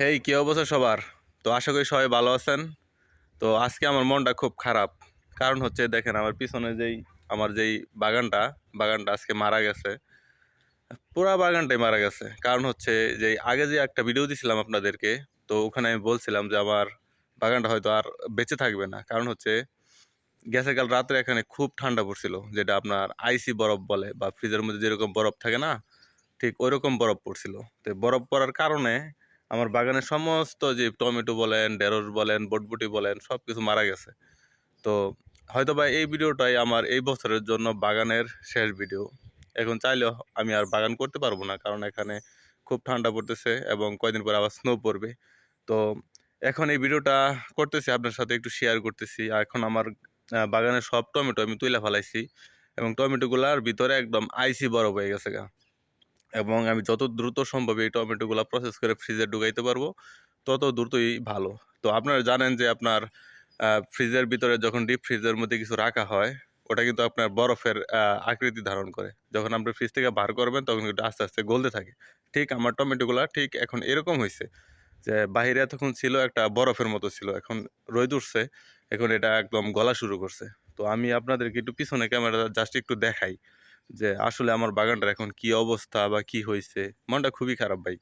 হেই কী অবস্থা সবার? তো আশা করি সবাই ভালো আছেন। তো আজকে আমার মনটা খুব খারাপ। কারণ হচ্ছে দেখেন, আমার পিছনে যেই, আমার যেই বাগানটা বাগানটা আজকে মারা গেছে। পুরা বাগানটাই মারা গেছে। কারণ হচ্ছে যে, আগে যে একটা ভিডিও দিছিলাম আপনাদেরকে, তো ওখানে আমি বলছিলাম যে, আমার বাগানটা হয়তো আর বেঁচে থাকবে না। কারণ হচ্ছে গেছে কাল রাত্রে এখানে খুব ঠান্ডা পড়ছিল, যেটা আপনার আইসি বরফ বলে, বা ফ্রিজের মধ্যে যেরকম বরফ থাকে না, ঠিক ওই রকম বরফ পড়ছিল। তো বরফ পড়ার কারণে আমার বাগানের সমস্ত যে টমেটো বলেন, ঢেঁড়স বলেন, বটবুটি বলেন সব কিছু মারা গেছে। তো হয়তো বা এই ভিডিওটাই আমার এই বছরের জন্য বাগানের শেষ ভিডিও। এখন চাইলেও আমি আর বাগান করতে পারব না, কারণ এখানে খুব ঠান্ডা পড়তেছে এবং কয়দিন পর আবার স্নো পড়বে। তো এখন এই ভিডিওটা করতেছি, আপনার সাথে একটু শেয়ার করতেছি। আর এখন আমার বাগানের সব টমেটো আমি তুলে ফেলাইছি এবং টমেটোগুলার ভিতরে একদম আইসি বরফ হয়ে গেছে গা। এবং আমি যত দ্রুত সম্ভব এই টমেটোগুলো প্রসেস করে ফ্রিজে ঢুকাইতে পারব, তত দ্রুতই ভালো। তো আপনারা জানেন যে আপনার ফ্রিজের ভিতরে যখন ডিপ ফ্রিজের মধ্যে কিছু রাখা হয়, ওটা কিন্তু আপনার বরফের আকৃতি ধারণ করে। যখন আপনি ফ্রিজ থেকে বার করবেন, তখন কিন্তু আস্তে আস্তে গলতে থাকে। ঠিক আমার টমেটোগুলা ঠিক এখন এরকম হয়েছে যে বাহিরে এতক্ষণ ছিল একটা বরফের মতো ছিল, এখন রোদ উঠছে, এখন এটা একদম গলা শুরু করছে। তো আমি আপনাদেরকে একটু পিছনে ক্যামেরা জাস্ট একটু দেখাই। যে আসলে আমার বাগানটার এখন কি অবস্থা বা কি হয়েছে মনটা খুবই খারাপ ভাই।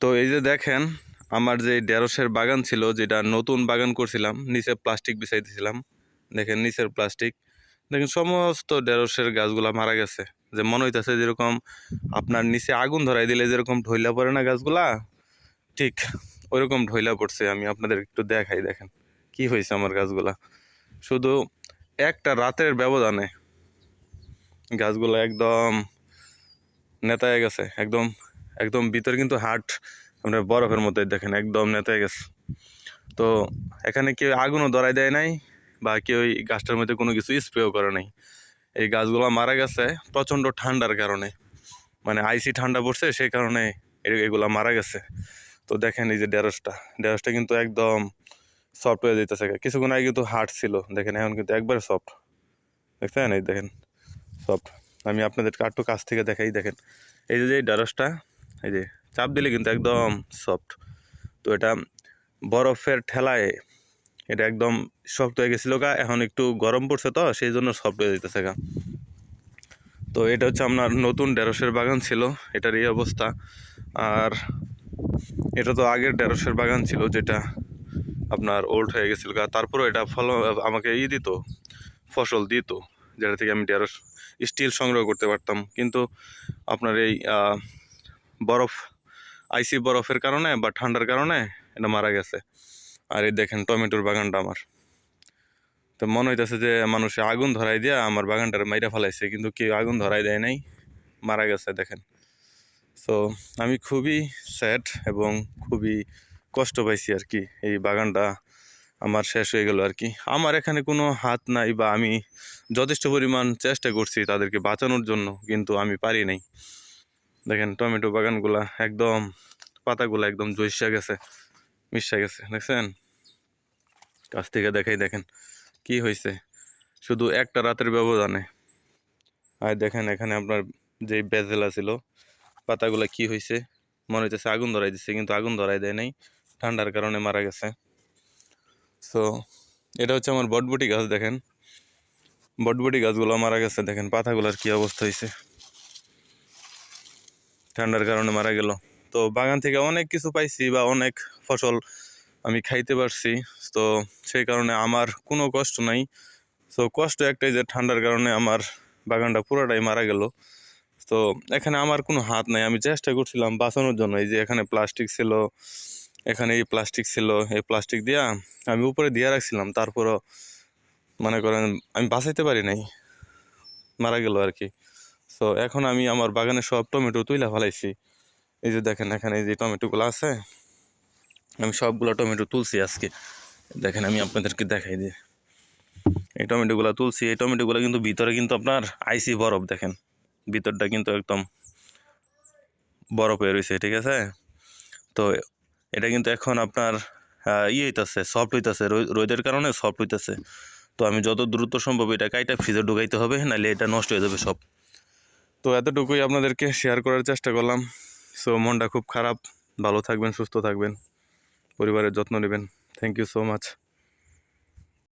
তো এই যে দেখেন, আমার যে ঢেঁড়সের বাগান ছিল, যেটা নতুন বাগান করছিলাম, নিচে প্লাস্টিক বিছাই দিয়েছিলাম দেখেন নিচের প্লাস্টিক। দেখেন সমস্ত ঢেঁড়সের গাছগুলা মারা গেছে। যে মনে হইতেছে যেরকম আপনার নিচে আগুন ধরাই দিলে যেরকম ঢইলা পড়ে না গাছগুলা? ঠিক ওইরকম ঢইলা পড়ছে, আমি আপনাদের একটু দেখাই দেখেন। কি হয়েছে আমার গাছগুলা? শুধু একটা রাতের ব্যবধানে গাছগুলো একদম নেতায় গেছে, একদম একদম ভিতরে কিন্তু হাট আপনার বরফের মধ্যে দেখেন, একদম নেতায় গেছে। তো এখানে কেউ আগুনও ধরাই দেয় নাই বা কেউ এই গাছটার মধ্যে কোনো কিছু স্প্রেও করে নাই। এই গাছগুলো মারা গেছে প্রচণ্ড ঠান্ডার কারণে মানে আইসি ঠান্ডা পড়ছে সেই কারণে এগুলা মারা গেছে। তো দেখেন এই যে ঢেঁড়সটা ঢেঁড়সটা কিন্তু একদম সফট হয়ে যেতেছে কিছুক্ষণ আগে কিন্তু হার্ড ছিল, দেখেন এখন কিন্তু একবারে সফট দেখছেন? এই দেখেন। সফট আমি আপনাদেরকে একটু কাছ থেকে দেখাই, দেখেন। এই যে ঢেঁড়সটা, এই যে, চাপ দিলে কিন্তু একদম সফট তো এটা বরফের ঠেলায় এটা একদম শক্ত হয়ে গেছিল গা, এখন একটু গরম পড়ছে তো, সেই জন্য সফট হয়ে যেতেছে গা। তো এটা হচ্ছে আপনার নতুন ঢেঁড়সের বাগান ছিল, এটার এই অবস্থা। আর এটা তো আগের ঢেঁড়সের বাগান ছিল, যেটা আপনার ওল্ড হয়ে গেছিল তারপরও এটা ফল আমাকে ই দিত, ফসল দিত। যেটা থেকে আমি ঢেঁড়স স্টিল সংগ্রহ করতে পারতাম। কিন্তু আপনার এই বরফ আইসি বরফের কারণে বা ঠান্ডার কারণে এটা মারা গেছে। আর এই দেখেন টমেটোর বাগানটা আমার। তো মনে হইতেছে যে মানুষে আগুন ধরাই দিয়া আমার বাগানটার মাইরা ফেলাইছে, কিন্তু কেউ আগুন ধরাই দেয় নাই, মারা গেছে দেখেন। সো আমি খুবই স্যাড এবং খুবই কষ্ট পাইছি আর কি এই বাগানটা আমার শেষ হয়ে গেল আর কি আমার এখানে কোনো হাত নাই বা আমি যথেষ্ট পরিমাণ চেষ্টা করছি তাদেরকে বাঁচানোর জন্য, কিন্তু আমি পারি নাই। দেখেন, টমেটো বাগানগুলা একদম, পাতাগুলা একদম জৈসা গেছে, মিশা গেছে, দেখছেন? কাছ থেকে দেখাই, দেখেন কি হয়েছে শুধু একটা রাতের ব্যবধানে। আর দেখেন, এখানে আপনার যে বেজেলা ছিল, পাতাগুলা কি হয়েছে মনে হইতেছে আগুন ধরাই দিচ্ছে কিন্তু আগুন ধরাই দেয় নাই। ঠান্ডার কারণে মারা গেছে। সো এটা হচ্ছে আমার বটবটি গাছ, দেখেন। বটবটি গাছগুলো মারা গেছে, দেখেন, পাতাগুলোর কি অবস্থা হয়েছে ঠান্ডার কারণে মারা গেল। তো বাগান থেকে অনেক কিছু পাইছি বা অনেক ফসল আমি খাইতে পারছি। তো সেই কারণে আমার কোনো কষ্ট নাই। তো কষ্ট একটাই যে ঠান্ডার কারণে আমার বাগানটা পুরোটাই মারা গেল। তো এখানে আমার কোনো হাত নাই। আমি চেষ্টা করছিলাম বাঁচানোর জন্য। এই যে এখানে প্লাস্টিক ছিল এখানে এই প্লাস্টিক ছিল, এই প্লাস্টিক দিয়া আমি উপরে দিয়ে রাখছিলাম, তারপরও মনে করেন আমি বাঁচাইতে পারি নাই, মারা গেল আর কি। তো এখন আমি আমার বাগানে সব টমেটো তুইলা ফেলাইছি। এই যে দেখেন, এখানে এই যে টমেটোগুলো আছে, আমি সবগুলো টমেটো তুলছি আজকে। দেখেন, আমি আপনাদেরকে দেখাই দিই। এই টমেটোগুলো তুলছি, এই টমেটোগুলো কিন্তু ভিতরে কিন্তু আপনার আইসি বরফ, দেখেন। ভিতরটা কিন্তু একদম বরফ হয়ে রয়েছে, ঠিক আছে? তো এটা কিন্তু এখন আপনার ইয়ে হইতেছে সফট হইতেছে রোদের কারণে সফট হইতেছে। তো আমি যত দ্রুত সম্ভব এটা কাইটা ফ্রিজে ঢুকাইতে হবে নাহলে এটা নষ্ট হয়ে যাবে সব। তো এতটুকুই আপনাদেরকে শেয়ার করার চেষ্টা করলাম। সো মনটা খুব খারাপ। ভালো থাকবেন, সুস্থ থাকবেন। পরিবারের যত্ন নেবেন। Thank you so much